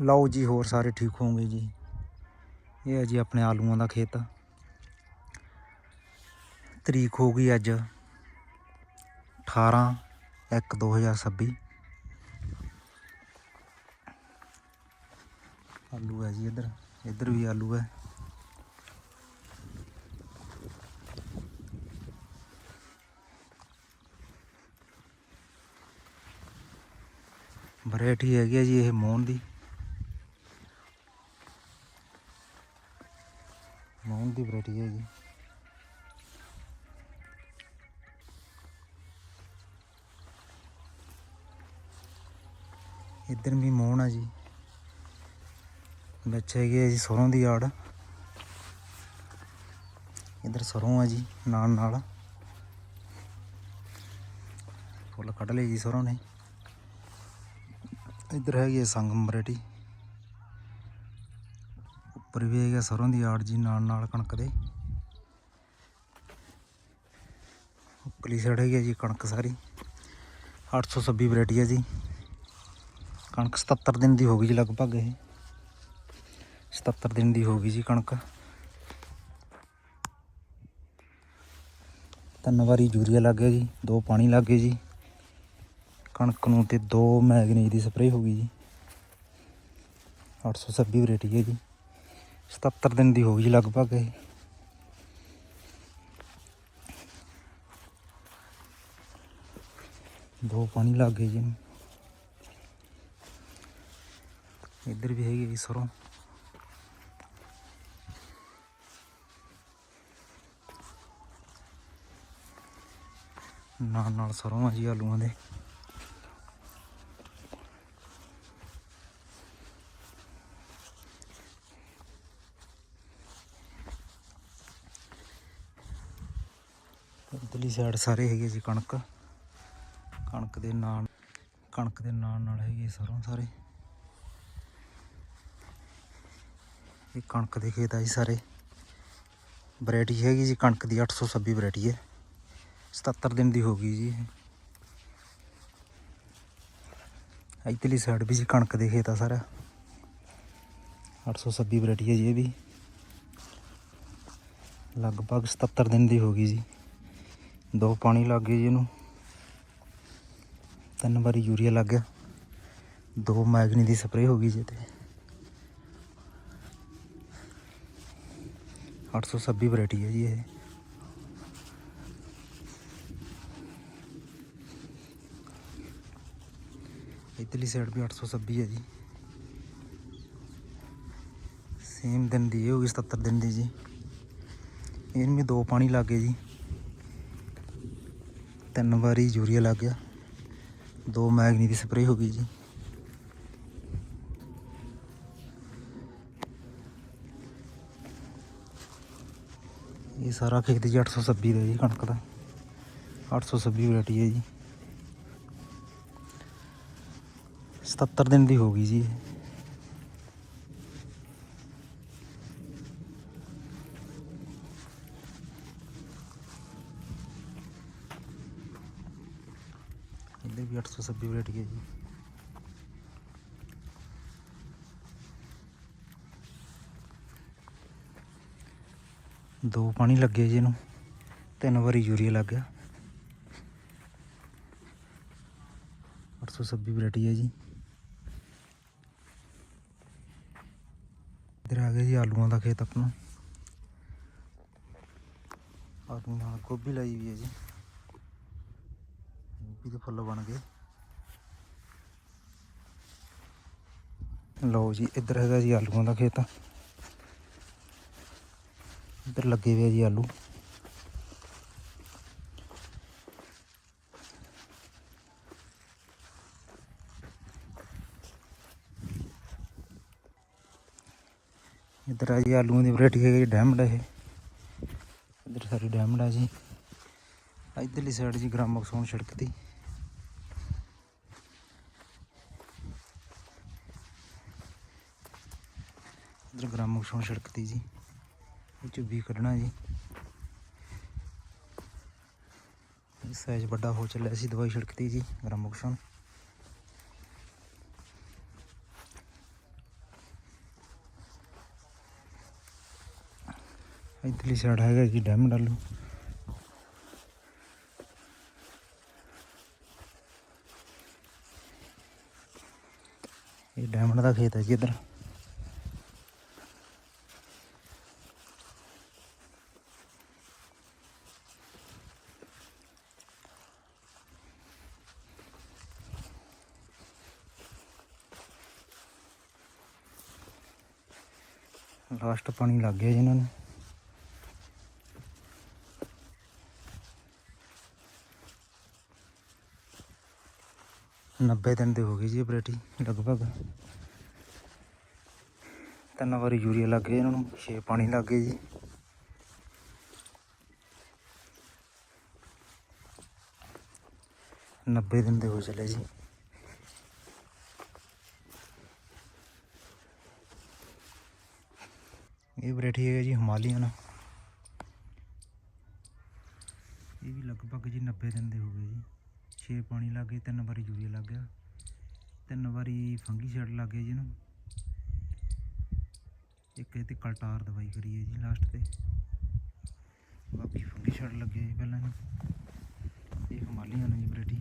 ਲਓ ਜੀ, ਹੋਰ ਸਾਰੇ ਠੀਕ ਹੋਣਗੇ ਜੀ। ਇਹ ਹੈ ਜੀ ਆਪਣੇ ਆਲੂਆਂ ਦਾ ਖੇਤ। ਤਰੀਕ ਹੋ ਗਈ ਅੱਜ 18 1 2026 ਆਲੂ ਹੈ ਜੀ ਇੱਧਰ ਇੱਧਰ ਵੀ ਆਲੂ ਹੈ। ਵੈਰਾਈਟੀ ਹੈਗੀ ਹੈ ਜੀ ਇਹ ਮੋਹਨ ਦੀ ਮੋਹਨ ਦੀ ਵੈਰਾਈਟੀ ਹੈ ਇੱਧਰ ਵੀ ਮੋਹਨ ਆ ਜੀ। ਵਿੱਚ ਹੈਗੀ ਹੈ ਜੀ ਸਰੋਂ ਦੀ ਆੜ। ਇੱਧਰ ਸਰੋਂ ਆ ਜੀ, ਨਾਲ ਨਾਲ। ਫੁੱਲ ਕੱਢ ਲਈ ਜੀ ਸਰੋਂ ਨੇ। ਇੱਧਰ ਹੈਗੀ ਹੈ ਸੰਗਮ ਵੈਰਾਈਟੀ। ਉੱਪਰ ਵੀ ਹੈਗਾ ਸਰੋਂ ਦੀ ਆੜ ਜੀ ਨਾਲ ਨਾਲ ਕਣਕ ਦੇ। ਉੱਪਰਲੀ ਸਾਈਡ ਹੈਗੀ ਹੈ ਜੀ ਕਣਕ ਸਾਰੀ। 826 ਵੈਰਾਈਟੀ ਹੈ ਜੀ। ਕਣਕ 77 ਦਿਨ ਦੀ ਹੋ ਗਈ ਜੀ ਲਗਭਗ ਇਹ। 77 ਦਿਨ ਦੀ ਹੋ ਗਈ ਜੀ ਕਣਕ। ਤਿੰਨ ਵਾਰੀ ਯੂਰੀਆ ਲੱਗ ਗਿਆ ਜੀ, ਦੋ ਪਾਣੀ ਲੱਗ ਗਏ ਜੀ। ਕਣਕ ਨੂੰ ਤੇ ਦੋ ਮੈਗਨੀਜ ਦੀ ਸਪਰੇਅ ਹੋ ਗਈ ਜੀ। 826 ਵੈਰਾਈਟੀ ਹੈ ਜੀ। 77 ਦਿਨ ਦੀ ਹੋ ਗਈ ਜੀ ਲਗਭਗ ਇਹ। ਦੋ ਪਾਣੀ ਲੱਗ ਗਏ ਜੀ। ਇੱਧਰ ਵੀ ਹੈਗੀ ਜੀ ਸਰੋਂ। ਨਾਲ ਨਾਲ ਸਰੋਂ ਆ ਜੀ ਆਲੂਆਂ ਦੇ। ਇੱਧਰਲੀ ਸਾਈਡ ਸਾਰੇ ਹੈਗੇ ਜੀ ਕਣਕ। ਕਣਕ ਦੇ ਨਾਲ, ਕਣਕ ਦੇ ਨਾਲ ਨਾਲ ਹੈਗੇ ਸਰੋਂ ਸਾਰੇ। ਇਹ ਕਣਕ ਦੇ ਖੇਤ ਆ ਜੀ ਸਾਰੇ। ਵੈਰਾਈਟੀ ਹੈਗੀ ਜੀ, ਕਣਕ ਦੀ 826 ਵੈਰਾਈਟੀ ਹੈ। 77 ਦਿਨ ਦੀ ਹੋ ਗਈ ਜੀ ਇਹ। ਸਾਈਡ ਵੀ ਜੀ ਕਣਕ ਦੇ ਖੇਤ ਆ ਸਾਰਾ। 826 ਵੈਰਾਈਟੀ ਹੈ ਜੀ ਇਹ ਵੀ। ਲਗਭਗ 77 ਦਿਨ ਦੀ ਹੋ ਗਈ ਜੀ। ਦੋ ਪਾਣੀ ਲੱਗ ਗਏ ਜੀ ਇਹਨੂੰ। ਤਿੰਨ ਵਾਰੀ ਯੂਰੀਆ ਲੱਗ ਗਿਆ। ਦੋ ਮੈਗਨੀ ਦੀ ਸਪਰੇਅ ਹੋ ਗਈ ਜੀ ਤੇ 826 ਵੈਰਾਈਟੀ ਹੈ ਜੀ ਇਹ। ਇਧਰਲੀ ਸਾਈਡ ਵੀ 826 ਹੈ ਜੀ। ਸੇਮ ਦਿਨ ਦੀ ਇਹ ਹੋ ਗਈ 77 ਦਿਨ ਦੀ ਜੀ। ਇਹਨੂੰ ਵੀ ਦੋ ਪਾਣੀ ਲੱਗ ਗਏ ਜੀ। ਤਿੰਨ ਵਾਰੀ ਯੂਰੀਆ ਲੱਗ ਗਿਆ। ਦੋ ਮੈਗਨੀ ਦੀ ਸਪਰੇਅ ਹੋ ਗਈ ਜੀ। ਇਹ ਸਾਰਾ ਖੇਤ ਜੀ 826 ਦਾ ਜੀ ਕਣਕ ਦਾ। 826 ਵੈਰਾਈਟੀ ਹੈ ਜੀ। 77 ਦਿਨ ਦੀ ਹੋ ਗਈ ਜੀ ਵੀ 826 ਵੈਰਾਈਟੀ ਹੈ ਜੀ ਦੋ ਪਾਣੀ ਲੱਗੇ ਜੀ ਇਹਨੂੰ, ਤਿੰਨ ਵਾਰੀ ਯੂਰੀਆ ਲੱਗ ਗਿਆ। 826 ਵੈਰਾਈਟੀ ਹੈ ਜੀ। ਇਧਰ ਆ ਗਿਆ ਜੀ ਆਲੂਆਂ ਦਾ ਖੇਤ ਆਪਣਾ। ਆਲੂ ਨਾਲ ਗੋਭੀ ਲਾਈ ਵੀ ਹੈ ਜੀ। ਗੋਭੀ ਦੇ ਫੁੱਲ ਬਣ ਗਏ। ਲਓ ਜੀ, ਇੱਧਰ ਹੈਗਾ ਜੀ ਆਲੂਆਂ ਦਾ ਖੇਤ। ਇੱਧਰ ਲੱਗੇ ਹੋਏ ਜੀ ਆਲੂ। ਇੱਧਰ ਆ ਜੀ ਆਲੂਆਂ ਦੀ ਵੈਰਾਈਟੀ ਹੈਗੀ ਡੈਮਡ ਇਹ। ਇੱਧਰ ਸਾਰੀ ਡੈਮਡ ਆ ਜੀ। ਆ ਇੱਧਰਲੀ ਸਾਈਡ ਜੀ ਗ੍ਰਾਮਕ ਸੋਨ ਸੜਕ ਦੀ। ਪਰਸੋਂ ਛਿੜਕਤੀ ਜੀ। ਇਹ ਚੁੱਭੀ ਕੱਢਣਾ ਜੀ। ਸਾਈਜ਼ ਵੱਡਾ ਹੋ ਚੱਲਿਆ ਸੀ, ਦਵਾਈ ਛਿੜਕਤੀ ਜੀ ਗ੍ਰਾਮੋਕਸ਼ਨ ਇਧਰਲੀ ਸਾਈਡ ਹੈਗਾ ਜੀ ਡੈਮ ਡਾਲੂ ਇਹ ਡੈਮ ਦਾ ਖੇਤ ਹੈ ਜੀ ਇਧਰ। ਲਾਸਟ ਪਾਣੀ ਲੱਗ ਗਿਆ ਜੀ ਇਹਨਾਂ ਨੂੰ। ਨੱਬੇ ਦਿਨ ਦੇ ਹੋ ਗਏ ਜੀ ਬਰੇਟੀ ਲਗਭਗ। ਤਿੰਨ ਵਾਰੀ ਯੂਰੀਆ ਲੱਗ ਗਿਆ ਇਹਨਾਂ ਨੂੰ, ਛੇ ਪਾਣੀ ਲੱਗ ਗਏ ਜੀ। ਨੱਬੇ ਦਿਨ ਦੇ ਹੋ ਚਲੇ ਜੀ। ਇਹ ਵੈਰਾਈਟੀ ਹੈ ਜੀ ਹਿਮਾਲੀਅਨ ਇਹ ਵੀ ਲਗਭਗ ਜੀ 90 ਦਿਨ ਦੇ ਹੋ ਗਏ ਜੀ। 6 ਪਾਣੀ ਲੱਗ ਗਏ, ਤਿੰਨ ਵਾਰੀ ਯੂਰੀਆ ਲੱਗ ਗਿਆ। ਤਿੰਨ ਵਾਰੀ ਫੰਗੀ ਛੜ ਲੱਗ ਗਏ ਜੀ ਇਹਨੂੰ। ਇੱਕ ਇਹ ਤੇ ਕਲਟਾਰ ਦਵਾਈ ਕਰੀ ਹੈ ਜੀ ਲਾਸਟ ਤੇ। ਬਾਕੀ ਫੰਗੀ ਛੜ ਲੱਗੇ ਜੀ ਪਹਿਲਾਂ ਇਹਨੂੰ। ਇਹ ਹਿਮਾਲੀਅਨ ਹੈ ਜੀ ਵੈਰਾਈਟੀ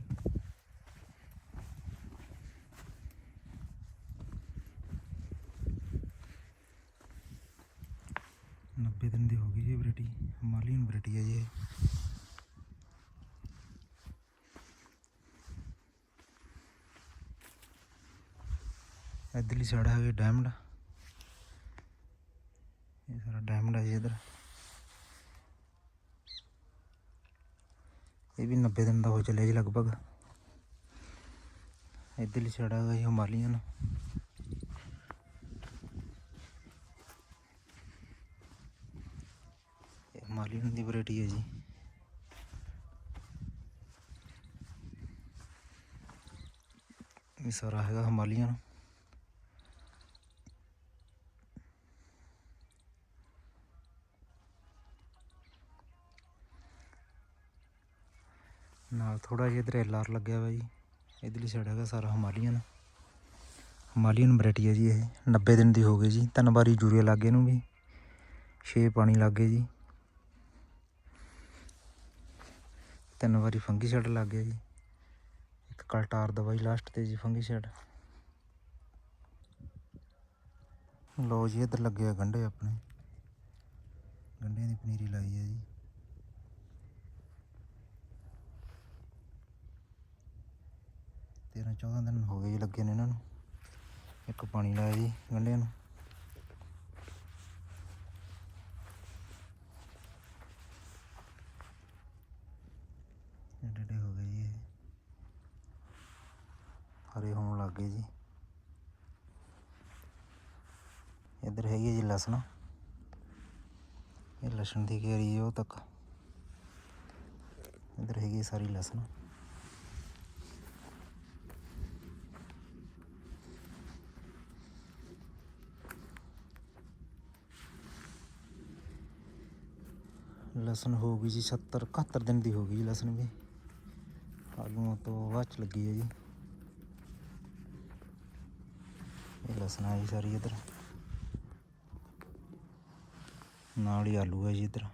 ਨੱਬੇ ਦਿਨ ਦੀ ਹੋ ਗਈ ਜੀ ਵੈਰਾਈਟੀ ਹਿਮਾਲੀਅਨ ਵੈਰਾਈਟੀ ਹੈ ਜੀ ਇਹ। ਇੱਧਰਲੀ ਸਾਈਡ ਹੈਗੇ ਡਾਇਮੰਡ ਇਹ ਸਾਰਾ ਡਾਇਮੰਡ ਹੈ ਜੀ ਇੱਧਰ। ਇਹ ਵੀ 90 ਦਿਨ ਦਾ ਹੋ ਚੱਲਿਆ ਜੀ ਲਗਭਗ। ਇੱਧਰਲੀ ਸਾਈਡ ਹੈਗਾ ਜੀ ਹਿਮਾਲੀਅਨ ਇਹ ਹਿਮਾਲੀਅਨ ਦੀ ਵੈਰਾਈਟੀ ਹੈ ਜੀ। ਇਹ ਸਾਰਾ ਹੈਗਾ ਹਿਮਾਲੀਅਨ ਨਾਲ ਥੋੜਾ ਜਿਹਾ ਇਧਰ ਐਲਆਰ ਲੱਗਿਆ ਹੋਇਆ ਜੀ। ਇਧਰਲੀ ਸਾਈਡ ਹੈਗਾ ਸਾਰਾ ਹਿਮਾਲੀਅਨ ਹਿਮਾਲੀਅਨ ਵੈਰਾਈਟੀ ਹੈ ਜੀ ਇਹ। 90 ਦਿਨ ਦੀ ਹੋ ਗਈ ਜੀ। ਤਿੰਨ ਵਾਰੀ ਯੂਰੀਆ ਲੱਗ ਗਏ ਇਹਨੂੰ ਵੀ। 6 ਪਾਣੀ ਲੱਗ ਗਏ ਜੀ। ਤਿੰਨ ਵਾਰੀ ਫੰਗੀ ਛੱਡ ਲੱਗ ਗਿਆ ਜੀ। ਇੱਕ ਕਲਟਾਰ ਦਵਾਈ ਲਾਸਟ ਤੇ ਜੀ ਫੰਗੀ ਛੱਡ ਲੋ ਜੀ, ਇੱਧਰ ਲੱਗੇ ਆ ਗੰਢੇ ਆਪਣੇ। ਗੰਢਿਆਂ ਦੀ ਪਨੀਰੀ ਲਾਈ ਹੈ ਜੀ। ਤੇਰਾਂ ਚੌਦਾਂ ਦਿਨ ਹੋ ਗਏ ਜੀ ਲੱਗੇ ਨੇ ਇਹਨਾਂ ਨੂੰ। ਇੱਕ ਪਾਣੀ ਲਾਇਆ ਜੀ ਗੰਢਿਆਂ ਨੂੰ ਏਡੇ ਏਡੇ ਹੋ ਗਏ ਜੀ ਇਹ ਹਰੇ ਹੋਣ ਲੱਗ ਗਏ ਜੀ। ਇੱਧਰ ਹੈਗੀ ਹੈ ਜੀ ਲਸਣ। ਇਹ ਲਸਣ ਦੀ ਘੇਰੀ ਹੈ ਉਹ ਤੱਕ। ਇੱਧਰ ਹੈਗੀ ਹੈ ਸਾਰੀ ਲਸਣ। ਲਸਣ ਹੋ ਗਈ ਜੀ 70 71 ਦਿਨ ਦੀ ਹੋ ਗਈ ਜੀ ਲਸਣ ਵੀ। ਆਲੂਆਂ ਤੋਂ ਬਾਅਦ ਚ ਲੱਗੀ ਹੈ ਜੀ ਇਹ ਲਸਣਾ ਜੀ ਸਾਰੀ ਇੱਧਰ। ਨਾਲ ਹੀ ਆਲੂ ਹੈ ਜੀ ਇੱਧਰ।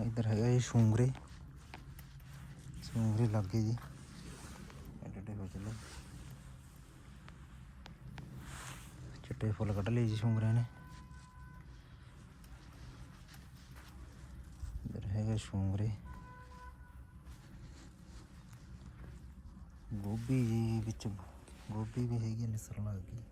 ਇੱਧਰ ਹੈਗਾ ਜੀ ਸ਼ੂੰਗਰੇ। ਸ਼ੂੰਗਰੇ ਲੱਗ ਜੀ। ਐਡੇ ਹੋ ਚੱਲੇ। ਚਿੱਟੇ ਫੁੱਲ ਕੱਢ ਲਏ ਜੀ ਸ਼ੂੰਗਰਿਆਂ ਨੇ। ਇੱਧਰ ਹੈਗਾ ਸ਼ੂੰਗਰੇ। ਗੋਭੀ ਜੀ ਵਿੱਚ ਗੋਭੀ ਵੀ ਹੈਗੀ ਆ, ਨਿਸਰ ਲੱਗ ਗਈ।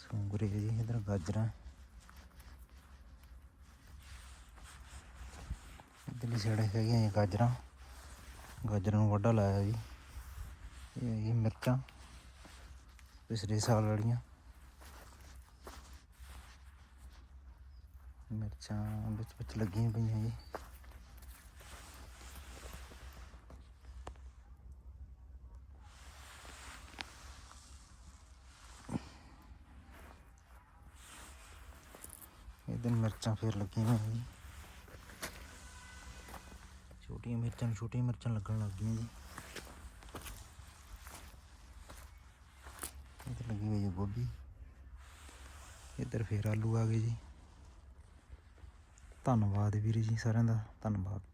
ਸ਼ੂੰਗਰੇ ਜੀ ਇੱਧਰ ਗਾਜਰਾਂ। ਇੱਧਰਲੀ ਸਾਈਡ ਹੈਗੀਆਂ ਜੀ ਗਾਜਰਾਂ। ਗਾਜਰਾਂ ਨੂੰ ਵੱਡਾ ਲਾਇਆ ਜੀ। ਇਹ ਹੈਗੀ ਮਿਰਚਾਂ ਪਿਛਲੇ ਸਾਲ ਵਾਲੀਆਂ। ਮਿਰਚਾਂ ਵਿੱਚ ਵਿੱਚ ਲੱਗੀਆਂ ਪਈਆਂ ਜੀ। ਇਹਦੇ ਮਿਰਚਾਂ ਫੇਰ ਲੱਗੀਆਂ ਹੋਈਆਂ ਜੀ। ਛੋਟੀਆਂ ਮਿਰਚਾਂ ਛੋਟੀਆਂ ਮਿਰਚਾਂ ਲੱਗਣ ਲੱਗ ਗਈਆਂ ਜੀ। ਇਧਰ ਲੱਗੀ ਹੋਈ ਹੈ ਗੋਭੀ। ਇਧਰ ਫੇਰ ਆਲੂ ਆ ਗਏ ਜੀ। ਧੰਨਵਾਦ ਵੀਰ ਜੀ ਸਾਰਿਆਂ ਦਾ ਧੰਨਵਾਦ।